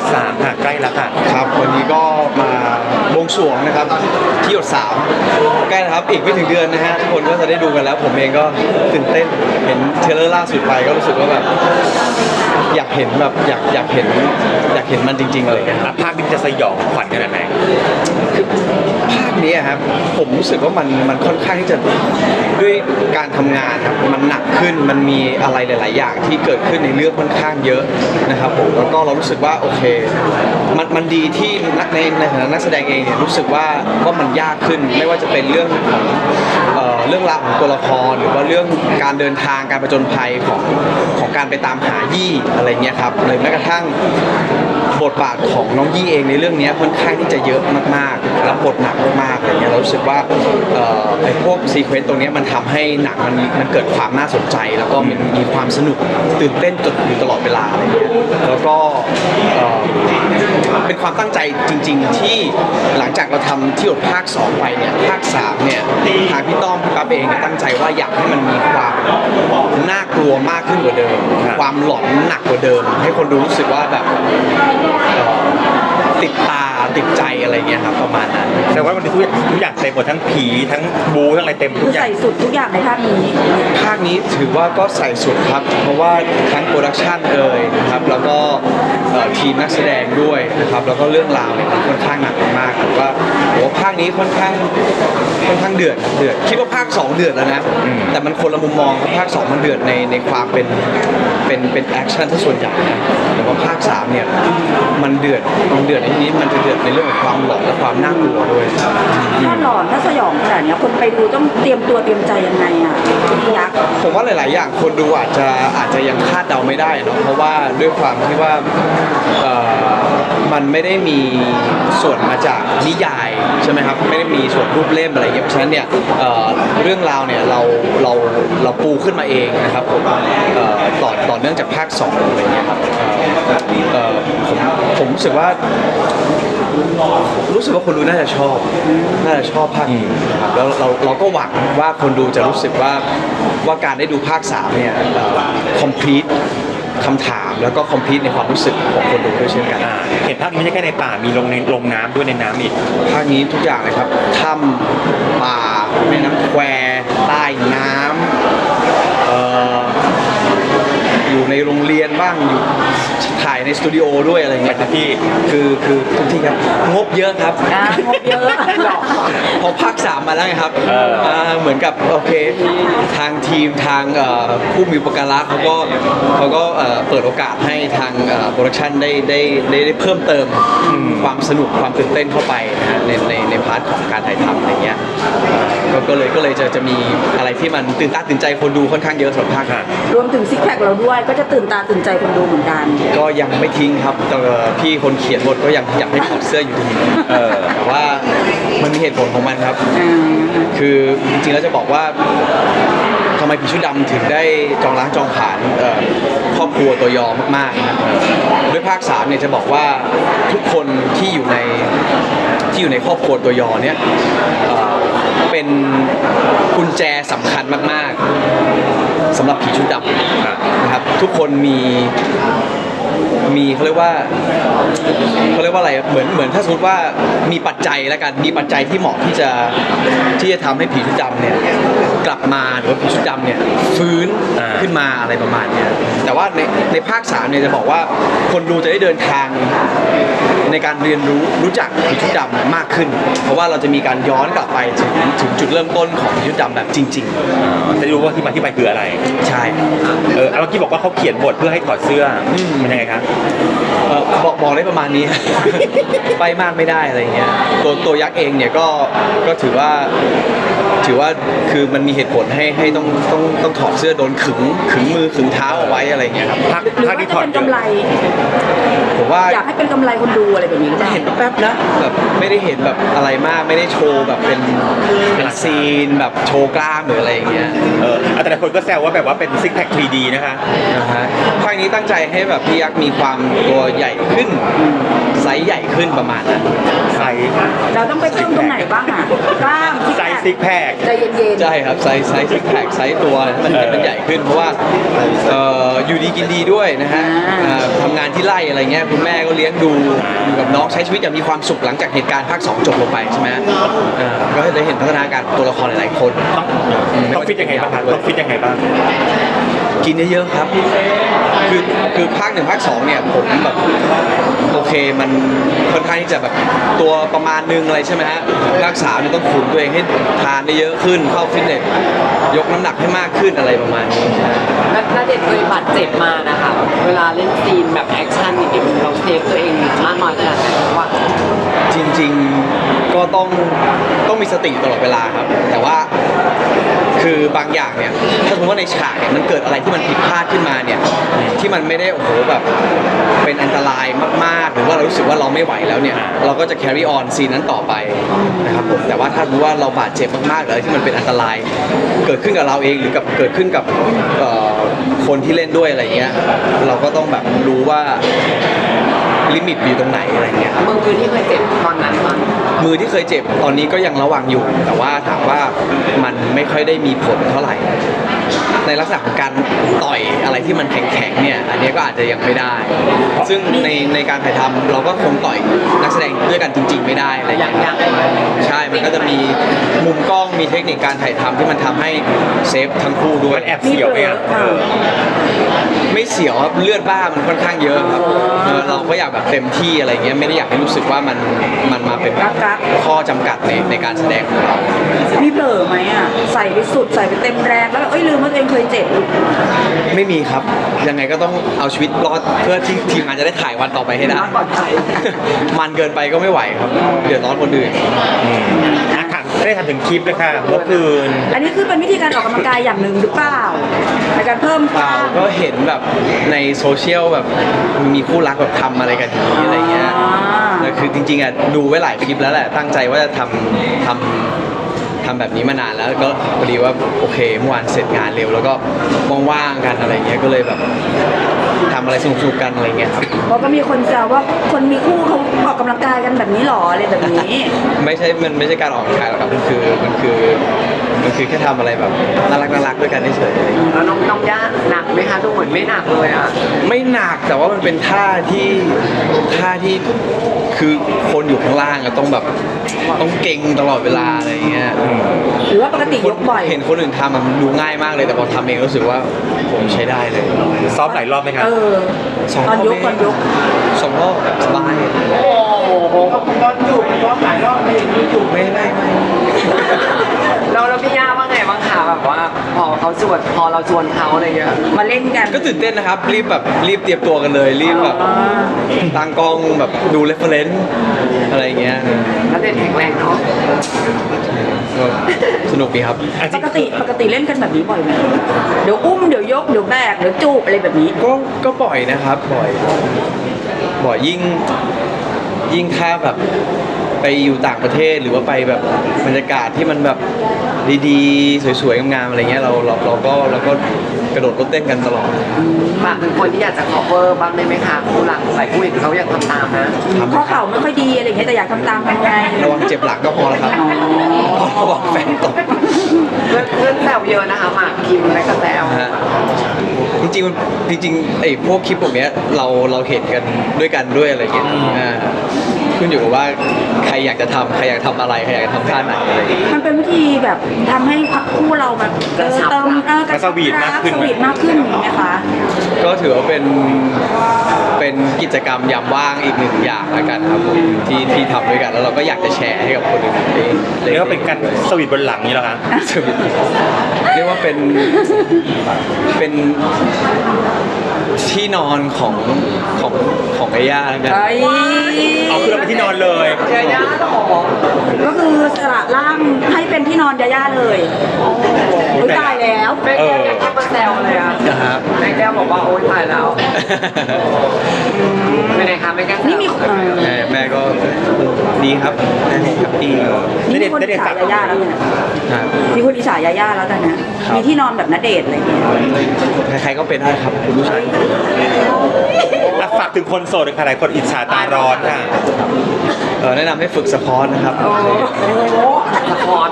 ดสามค่ะใกล้แล้วค่ะ ครับวันนี้ก็มาบวงสรวงนะครับที่หยดสามใกล้แล้วครับอีกไม่ถึงเดือนนะฮะทุกคนก็จะได้ดูกันแล้ว ผมเองก็ตื่นเต้นเห็นเทรลเลอร์ล่าสุดไปก็รู้สึกว่าแบบ ห็นแบบอยากอยากเห็นอยากเห็นมันจริงๆเลยครับ อะภาคนี้จะสยองขวัญขนาดไหน คือภาคนี้อะครับผมรู้สึกว่ามันมันค่อนข้างที่จะด้วยการทำงานครับมันหนักขึ้นมันมีอะไรหลาย ๆ อย่างที่เกิดขึ้นในเรื่องค่อนข้างเยอะนะครับผมแล้วก็เรารู้สึกว่าโอเคมันมันดีที่นักในในฐานะนักแสดงเองเนี่ยรู้สึกว่าว่ามันยากขึ้นไม่ว่าจะเป็นเรื่องของเอเรื่องราวของตัวละครหรือว่าเรื่องการเดินทางการประจนภัยของของการไปตามหายี่อะไรเงี้ยครับเลยแม้กระทั่งบทบาทของน้องยี่เองในเรื่องนี้ค่อนข้างที่จะเยอะมากๆรับบทหนักมากๆอะไรเงี้ยเรารู้สึกว่าไอ้พวกซีเควนต์ตรงนี้มันทำให้หนังมันมันเกิดความน่าสนใจ แล้วก็มันมีความสนุกตื่นเต้นจดอยู่ตลอดเวลาอะไรเงี้ยแล้วก็เป็นความตั้งใจจริง ๆ ที่หลังจากเราทำที่หยดภาค 2 ไปเนี่ยภาค3เนี่ยทางพี่ต้อมพี่ปั๊บเองเนี่ยตั้งใจว่าอยากให้มันมีความน่ากลัวมากขึ้นกว่าเดิม ครับ ความหลอนหนักกว่าเดิม ให้คนดูรู้สึกว่าแบบเอ่อ ติดตาติดใจอะไรเงี้ยครับประมาณนั้น แต่ว่ามันทุกอย่างทุกอย่างเต็มหมดทั้งผีทั้งบูทั้งอะไรเต็มคืทุอกอย่าง ใส่สุดทุกอย่างในภาคนี้ ภาคนี้ถือว่าก็ใส่สุดครับ เพราะว่าทั้งโปรดักชันเอ่ยนะครับแล้วก็เอ่อทีมนักแสดงด้วยนะครับแล้วก็เรื่องราวเนี่ยมันค่อนข้างหนักมากๆผมว่าผมว่าภาคนี้ค่อนข้างค่อนข้างเดือดครับเดือดคิดว่าภาค 2 เดือดแล้วนะแต่มันคนละมุมมองครับภาค 2 มันเดือดในในความเป็นเป็นเป็นแอคชั่นที่ส่วนใหญ่นะแต่ว่าภาค3เนี่ยมันเดือดมันเดือดในที่นี้มันจะเดือดในเรื่องของความหลอนและความน่ากลัวด้วยถ้าหลอนถ้าสยองขนาดเนี้ยคนไปดูต้องเตรียมตัวเตรียมใจยังไงอะพี่ยักษ์ผมว่าหลาย ๆ อย่างคนดูอาจจะอาจจะยังคาดเดาไม่ได้เนอะเพราะว่าด้วยความที่ว่าเอ่อมันไม่ได้มีส่วนมาจากนิยายใช่ไหมครับไม่ได้มีส่วนรูปเล่มอะไรอย่างเงี้ยเพราะฉะนั้นเนี่ยเอ่อเรื่องราวเนี่ยเราเราเราปูขึ้นมาเองนะครับผมเอ่อต่อต่อเนื่องจากภาคสองอะไรเงี้ยครับ เอ่อผมผมรู้สึกว่า รู้สึกว่าคนดูน่าจะชอบ น่าจะชอบภาคนี้นะครับแล้วเราเราก็หวังว่าคนดูจะรู้สึกว่าว่าการได้ดูภาค3เนี่ยคอมพลีทคำถามแล้วก็คอมพลีทในความรู้สึกของคนดูด้วยเช่นกัน อ่าเห็นภาคนี้ไม่ใช่แค่ในป่า มีลงในลงน้ำด้วยในน้ำอีก ภาคนี้ทุกอย่างเลยครับ ถ้ำป่าแม่น้ำแควใต้น้ำ ในโรงเรียนบ้างอยู่ถ่ายในสตูดิโอด้วยอะไรเงี้ยครับที่คือคือทุกที่ครับงบเยอะครับอะงบเยอะหรอ พอภาคสามมาแล้วไงครับเอออ่าเหมือนกับโอเคทางทีมทางเอ่อผู้มีอุปการะเขาก็เขาก็เอ่อเปิดโอกาสให้ทางโปรดักชันได้ได้ได้ได้เพิ่มเติมความสนุกความตื่นเต้นเข้าไปนะฮะในในในพาร์ทของการถ่ายทำอะไรเงี้ยเอ่อ ก็ก็เลยก็เลยจะจะมีอะไรที่มันตื่นตาตื่นใจคนดูค่อนข้างเยอะสำหรับภาคค่ะรวมถึงซิกแพคเราด้วยก็จะตื่นตาตื่นใจคนดูเหมือนกันก็ยังไม่ทิ้งครับแต่พี่คนเขียนบทก็ยังอยากให้ถอดเสื้ออยู่ดีเออแต่ว่ามันมีเหตุผลของมันครับ อ่า คือจริงๆแล้วจะบอกว่าทำไมผีชุดดำถึงได้จองล้างจองผ่านเอ่อครอบครัวตัวยอมากๆนะด้วยภาค3เนี่ยจะบอกว่าทุกคนที่อยู่ใน ที่อยู่ในครอบครัวตัวยอเนี่ยเป็นกุญแจสำคัญมาก ๆสำหรับผีชุดดำนะครับทุกคนมี มีเขาเรียกว่าเขาเรียกว่าอะไรเหมือนเหมือนถ้าสมมติว่ามีปัจจัยแล้วกันมีปัจจัยที่เหมาะที่จะที่จะทำให้ผีชุดดำเนี่ยกลับมาหรือว่าผีชุดดำเนี่ยฟื้นอ่าขึ้นมาอะไรประมาณเนี้ยแต่ว่าในในภาค3เนี่ยจะบอกว่าคนดูจะได้เดินทางในการเรียนรู้รู้จักผีชุดดำมากขึ้น เพราะว่าเราจะมีการย้อนกลับไปถึงถึงจุดเริ่มต้นของผีชุดดำแบบจริงอ่าจะรู้ว่าที่มาที่ไปคืออะไรๆใช่เออเอาเมื่อกี้บอกว่าเขาเขียนบทเพื่อให้ถอดเสื้ออมมันยังไงครับเอ่อบอกบอกได้ประมาณนี้ ไปมากไม่ได้อะไรเงี้ยตัวตัวยักษ์เองเนี่ยก็ก็ถือว่า ถือว่าคือมันมีเหตุผลให้ให้ต้องต้องต้องถอดเสื้อโดนขึงขึงมือขึงเท้าเอาไว้อะไรเงี้ยครับภาคหรือภาคว่าที่จะถอดเป็นกำไร ผมว่า อยากให้เป็นกำไรคนดูอะอะไรแบบนี้หรือเปล่า เห็นแป๊บๆนะแบบไม่ได้เห็นแบบอะไรมากไม่ได้โชว์แบบเป็นเป็นซีนแบบโชว์กล้ามหรืออะไรอย่างเงี้ยเออแต่ละคนก็แซวว่าแบบว่าเป็นซิกแพค 3D นะคะ นะฮะภาคนี้ตั้งใจให้แบบพี่ยักษ์มีความตัวใหญ่ขึ้นไซส์ใหญ่ขึ้นประมาณนั้น ไซส์เราต้องไปเพิ่มตรงไหนบ้างอะกล้ามที่ไซส์ซิกแพคใจเย็นๆ ใช่ครับไซส์ไซส์ซิกแพคไซส์ตัวให้มันเออมันใหญ่ขึ้นเพราะว่าเอ่ออยู่ดีกินดีด้วยนะฮะอ่า อ่าทำงานที่ไร่อะไรเงี้ยคุณแม่ก็เลี้ยงดูอยู่กับน้องใช้ชีวิตอย่างมีความสุขหลังจากเหตุการณ์ภาค2จบลงไปใช่ไหมอ่าก็ได้เห็นพัฒนาการตัวละครหลายๆคน ต้องต้องฟิตยังไงบ้างคะต้องฟิตยังไงบ้าง กินเยอะๆครับ คือคือภาคหนึ่งภาคสองเนี่ยผมแบบโอเคมันค่อนข้างที่จะแบบตัวประมาณนึงอะไรใช่ไหมฮะภาคสามเนี่ยต้องขุนตัวเองให้ทานได้เยอะขึ้นเข้าฟิตเนสยกน้ำหนักให้มากขึ้นอะไรประมาณนี้ใช่นักนักเด็กเคยบาดเจ็บมานะคะ เวลาเล่นซีนแบบแอคชั่นอย่างเงี้ยเราเซฟตัวเองมากน้อยขนาดไหนเพราะว่า จริง ๆ ก็ต้องต้องมีสติตลอดเวลาครับ แต่ว่าคือบางอย่างเนี่ยถ้าสมมติว่าในฉากเนี่ยมันเกิดอะไรที่มันผิดพลาดขึ้นมาเนี่ยที่มันไม่ได้โอ้โหแบบเป็นอันตรายมากๆ หรือว่าเรารู้สึกว่าเราไม่ไหวแล้วเนี่ยเราก็จะ carry on ซีนนั้นต่อไปนะครับผมแต่ว่าถ้ารู้ว่าเราบาดเจ็บมากๆหรืออะไรที่มันเป็นอันตราย เกิดขึ้นกับเราเองหรือกับเกิดขึ้นกับคนที่เล่นด้วยอะไรเงี้ยเราก็ต้องแบบรู้ว่า ลิมิตอยู่ตรงไหนอะไรเงี้ยครับมือคือที่เคยเจ็บตอนนั้นมันมือที่เคยเจ็บตอนนี้ก็ยังระวังอยู่ แต่ว่าถามว่ามันไม่ค่อยได้มีผลเท่าไหร่ ในลักษณะของการต่อยอะไรที่มันแข็งๆเนี่ยอันนี้ก็อาจจะยังไม่ได้ ซึ่งในในการถ่ายทำเราก็คงต่อยนักแสดงด้วยกันจริง ๆ ไม่ได้อะไรอย่างเงี้ยยังใช่ มันก็จะมีมุมกล้อง มีเทคนิคการถ่ายทำที่มันทำให้เซฟทั้งคู่ด้วยมันแอบเสียวไหมอะเออไม่เสียวครับเลือดบ้ามันค่อนข้างเยอะครับเออเราก็อยากแบบเต็มที่อะไรเงี้ย ไม่ได้อยากให้รู้สึกว่ามันมันมาเป็นแบบข้อจำกัดในในการแสดงของเรา มีเผลอไหมอะ ใส่ไปสุดใส่ไปเต็มแรงแล้วแบบเอ้ยลืมว่าตัวเองเคยเจ็บ ไม่มีครับ ยังไงก็ต้องเอาชีวิตรอดเพื่อที่ทีมงานจะได้ถ่ายวันต่อไปให้ได้ ปลอดภัย มันเกินไปก็ไม่ไหวครับ เดือดร้อนคนอื่นอืมอะถามไม่ได้ถามถึงคลิปเลยค่ะเมื่อคืน อันนี้คือเป็นวิธีการออกกำลังกายอย่างหนึ่งหรือเปล่าในการเพิ่มกเปล่าล้ามก็เห็นแบบในโซเชียลแบบมีคู่รักแบบทำอะไรกันอย่างนี้อะไรเงี้ยอ่าแล้วคือจริงๆอะดูไว้หลายคลิปแล้วแหละตั้งใจว่าจะทำทำ ทำแบบนี้มานานแล้วก็พอดีว่าโอเคเมื่อวานเสร็จงานเร็ว แล้วก็ว่างๆกันอะไรเงี้ยก็เลยแบบทำอะไรสนุกๆกันอะไรเงี้ยครับ เพราะก็มีคนแซวว่าคนมีคู่เขาออกกำลังกายกันแบบนี้หรออะไรแบบนี้ ไม่ใช่ มันไม่ใช่การออกกำลังกายหรอกครับ มันคือ มันคือ มันคือแค่ทำอะไรแบบน่ารักน่ารักด้วยกันเฉยๆแล้วน้องน้องย่าหนักไหมคะดูเหมือนไม่หนักเลยอะไม่หนักแต่ว่ามันเป็นท่าที่ท่าที่คือคนอยู่ข้างล่างอะต้องแบบต้องเก่งตลอดเวลาอะไรอย่างเงี้ยหรือว่าปกติยกบ่อย เห็นคนอื่นทำอะมันดูง่ายมากเลยแต่พอทำเองรู้สึกว่าผมใช้ได้เลยซ้อมหลายรอบไหมครับ เออสองตอนยกรอบตอนยก สองรอบสบาย โอ้โหตอนจูบตอนหลายรอบไม่เห็นมีจูบไม่ไม่ไม่ เราแล้วพี่ย่าว่าไงบ้างคะแบบว่าพอเขาชวนพอเราชวนเขาอะไรเงี้ยมาเล่นกันก็ตื่นเต้นนะครับ รีบแบบรีบเตรียมตัวกันเลย รีบแบบอ่าตั้งกล้องแบบดูเรฟเฟรนซ์อะไรอย่างเงี้ยแล้วเด็กแข็งแรงเนาะก็สนุกดีครับอะจปริงกติปกติเล่นกันแบบนี้บ่อยไหมเดี๋ยวอุ้มเดี๋ยวยกเดี๋ยวแบกเดี๋ยวจูบอะไรแบบนี้ ก็ก็บ่อยนะครับบ่อยบ่อยยิ่ง ยิ่งถ้าแบบ ไปอยู่ต่างประเทศหรือว่าไปแบบบรรยากาศที่มันแบบดีๆ สวยๆงามๆอะไรเงี้ยเราเราเราก็เราก็กระโดดรถเต้นกันตลอดฝากถึงคนที่อยากจะ cover บ้างได้ไหมคะคู่หลักหลายคู่เห็นเขาอยากทำตามนะทำข้อเข่าไม่ค่อยดีอะไรอย่างเงี้ยแต่อยากทำตามทำไงระวังเจ็บหลังก็พอแล้วครับระวังแฟนตกเพื่อนเพื่อนแซวเยอะนะคะหมากคิมและก็แซวนะฮะจริงๆมันจริงๆไอ้พวกคลิปพวกเนี้ยเราเราเห็นกันด้วยกันด้วยอะไรเงี้ยอ่าขึ้นอยู่กับว่าใคร อยากจะทำใครอยากทำอะไรใครอยากจะทำท่าไหนอะไรอย่างเงี้ย มันเป็นวิธีแบบทำให้คู่เราแบบเออเติมเออกระชับสวีทมากขึ้น สวีทมากขึ้นอย่างนี้ไหมคะก็ถือว่าเป็นเป็นกิจกรรมยามว่างอีกหนึ่งอย่างแล้วกันครับผมที่ที่ทำด้วยกันแล้วเราก็อยากจะแชร์ให้กับคนอื่นได้เรียกว่าเป็นการสวีทบนหลังนี่เหรอคะสวิตเรียกว่าเป็นเป็นที่นอนของของข องไอ้ย่าแล้วกันเอ้ยเอาคือเราไปที่นอนอนเลยยาย่าหรอก็คือสละร่างให้เป็นที่นอนยาย่าเลยอุ้ยตายแล้วแม่แก้วยังแค่มาแซวเลยอะนะครับ แม่แก้วบอกว่าโอ๊ยตายแล้วเป็นไงคะแม่แก้วนี่มีเอ่อแม่แม่ก็ดีครับแม่แฮปปี้ครับนี่มีคนอิจฉายาย่าแล้วเนี่ยฮะมีคนอิจฉายาย่าแล้วแต่นะมีที่นอนแบบนเดชน์อะไรอย่างเงี้ยใครๆก็เป็นได้ครับคุณผู้ชายอะ ฝากถึงคนโสดเลยค่ะหลายคนอิจฉาตาร้อนค่ะเออแนะนำให้ฝึกสควอตนะครับละคร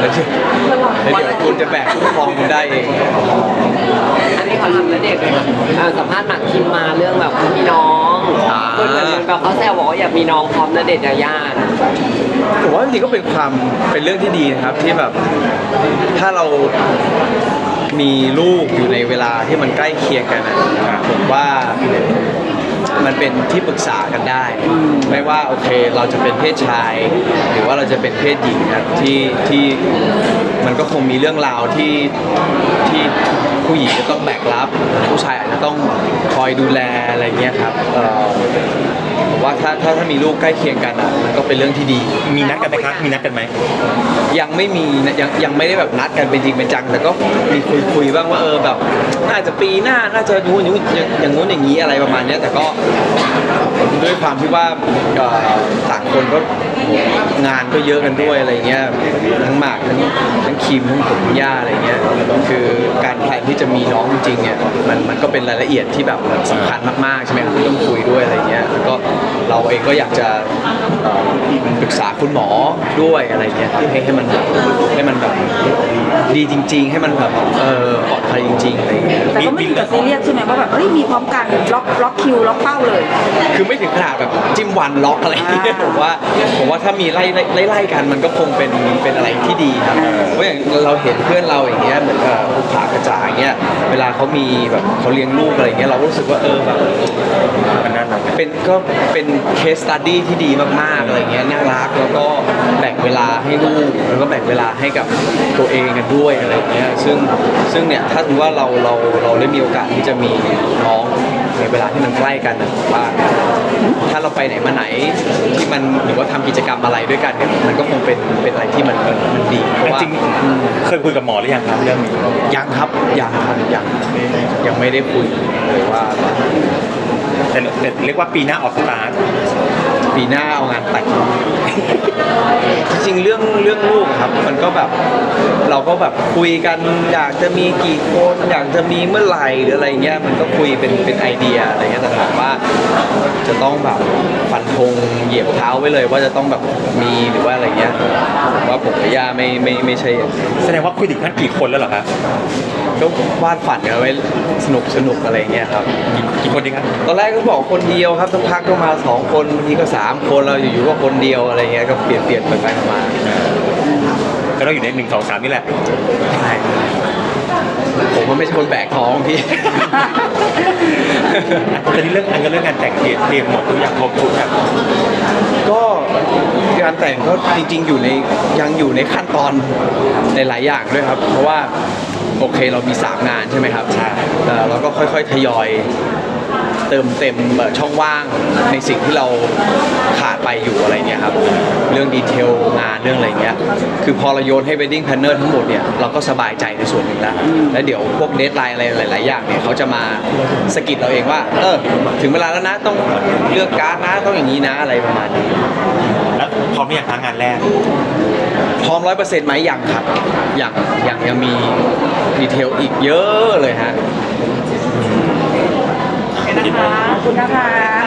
แล้วเดี๋ยวแล้วเดี๋ยวคุณจะแบกคุ้มครองคุณได้เองอันนี้เขาทำแล้วเด็กเลยค่ะเอ่อสัมภาษณ์หนักคิมมาเรื่องแบบมีน้องอ่าคนเหมือนแบบเขาแซวบอกว่าอยากมีน้องพร้อมณเดชน์ยาย่าผมว่าจริงๆก็เป็นความเป็นเรื่องที่ดีนะครับที่แบบถ้าเรามีลูกอยู่ในเวลาที่มันใกล้เคียงกันนะผมว่า มันเป็นที่ปรึกษากันได้ ไม่ว่าโอเคเราจะเป็นเพศชาย หรือว่าเราจะเป็นเพศหญิงนะที่ที่มันก็คงมีเรื่องราวที่ที่ผู้หญิงจะต้องแบกรับ ผู้ชายอาจจะต้องคอยดูแลอะไรเงี้ยครับเอ่อผม ว่าถ้าถ้าถ้ามีลูกใกล้เคียงกันอะมันก็เป็นเรื่องที่ดี มีนัดกันไหมคะมีนัดกันไหมยังไม่มีนะยังยังไม่ได้แบบนัดกันเป็นจริงเป็นจัง แต่ก็มีคุยคุยบ้างว่าเออแบบ น่าจะปีหน้าน่าจะนู้นอย่างนู้นอย่างอย่างนู้นอย่างนี้อะไรประมาณเนี้ยแต่ก็ด้วยความที่ว่าเอ่อต่างคนก็งานก็เยอะกันด้วยอะไรเงี้ยทั้งหมากทั้งทั้งคิมทั้งผมทั้งย่าอะไรเงี้ยคือการแพลนที่จะมีน้องจริงๆเนี่ยมันมันก็เป็นรายละเอียดที่แบบสำคัญมากๆใช่ไหมครับที่ต้องคุยด้วยอะไรเงี้ยแล้วก็ เราเองก็อยากจะเอ่อปรึกษาคุณหมอด้วยอะไรเงี้ยให้ให้ให้มันแบบให้มันแบบดีจริง ๆ ให้มันแบบเออปลอดภัยจริงๆอะไรเงี้ยแต่ก็ไม่ถึงกับซีเรียสใช่ไหมว่าแบบเอ้ยมีพร้อมกันล็อกล็อกคิวล็อกเป้าเลย คือไม่ถึงขนาดแบบจิ้มวันล็อกอะไรอย่างเงี้ยอ่าผมว่าผมว่าถ้ามีไล่ไล่ไล่ไล่กันมันก็คงเป็นเป็นอะไรที่ดีครับเพราะอย่างเราเห็นเพื่อนเราอย่างเงี้ยเหมือนกับภูผากระจายอย่างเงี้ยเวลาเขามีแบบเขาเลี้ยงลูกอะไรอย่างเงี้ยเราก็รู้สึกว่าเออแบบ มันน่ารัก เป็นก็เป็นเคสตัดดี้ที่ดีมากๆอะไรเงี้ยน่ารักแล้วก็แบ่งเวลาให้ลูกแล้วก็แบ่งเวลาให้กับตัวเองกันด้วยอะไรเงี้ยซึ่งซึ่งเนี่ยถ้าถือว่าเราเราเราได้มีโอกาสที่จะมีน้องในเวลาที่มันใกล้กันนะผมว่าถ้าเราไปไหนมาไหนที่มันหรือว่าทำกิจกรรมอะไรด้วยกันเนี่ยมันก็คงเป็นเป็นอะไรที่มันมันมันดีเพราะว่าจริงๆเคยคุยกับหมอหรือยังครับเรื่องนี้ยังครับยังครับยังยังไม่ได้คุยเลยว่า แต่แต่เรียกว่าปีหน้าออกสตาร์ทปีหน้าเอางานแต่ง จริงๆเรื่องเรื่องลูกครับ มันก็แบบเราก็แบบคุยกันอยากจะมีกี่คนอยากจะมีเมื่อไหร่หรืออะไรเงี้ยมันก็คุยเป็นเป็นไอเดียอะไรเงี้ยแต่ถามว่าจะต้องแบบฟันธงเหยียบเท้าไว้เลยว่าจะต้องแบบมีหรือว่าอะไรเงี้ยผมว่าผมกับย่าไม่ไม่ไม่ใช่อย่างนั้นแสดงว่าคุยถึงขั้นกี่คนแล้วเหรอครับ ก็วาดฝันกันไว้สนุกสนุกอะไรเงี้ยครับกี่กี่คนดีครับ ตอนแรกก็บอกคนเดียวครับสักพักก็มาสองคนบางทีก็สามคนเราอยู่ๆก็คนเดียวอะไรเงี้ยก็เปลี่ยนเปลี่ยนไปไปมาก็ต้องอยู่ในหนึ่งสองสามนี่แหละ ใช่ผมมันไม่ใช่คนแบกท้องพี่ แต่นี่เรื่องอันก็เรื่องงานแต่งเตรียมเตรียมหมดทุกอย่างครบทุกอย่างก็การแต่งก็จริงๆอยู่ในยังอยู่ในขั้นตอนในหลายอย่างด้วยครับ เพราะว่า โอเคเรามีสามงานใช่ไหมครับใช่เราก็ค่อยๆทยอยเติมเต็มเอ่อช่องว่างในสิ่งที่เราขาดไปอยู่อะไรเนี่ยครับเรื่องดีเทลงานเรื่องอะไรเงี้ยคือพอเราโยนให้ wedding planner ทั้งหมดเนี่ยเราก็สบายใจในส่วนหนึ่งแล้ว แล้วเดี๋ยวพวกเดทไลน์อะไรหลาย ๆ อย่างเนี่ยเขาจะมาสะกิดเราเองว่าเออถึงเวลาแล้วนะต้องเลือกการ์ดนะต้องอย่างนี้นะอะไรประมาณนี้แล้วพร้อมหรือยังคะงานแรกพร้อมร้อยเปอร์เซ็นต์ไหมยังครับยังยังยังมี ดีเทลอีกเยอะเลยฮะ ขอบคุณนะคะขอบคุณค่ะ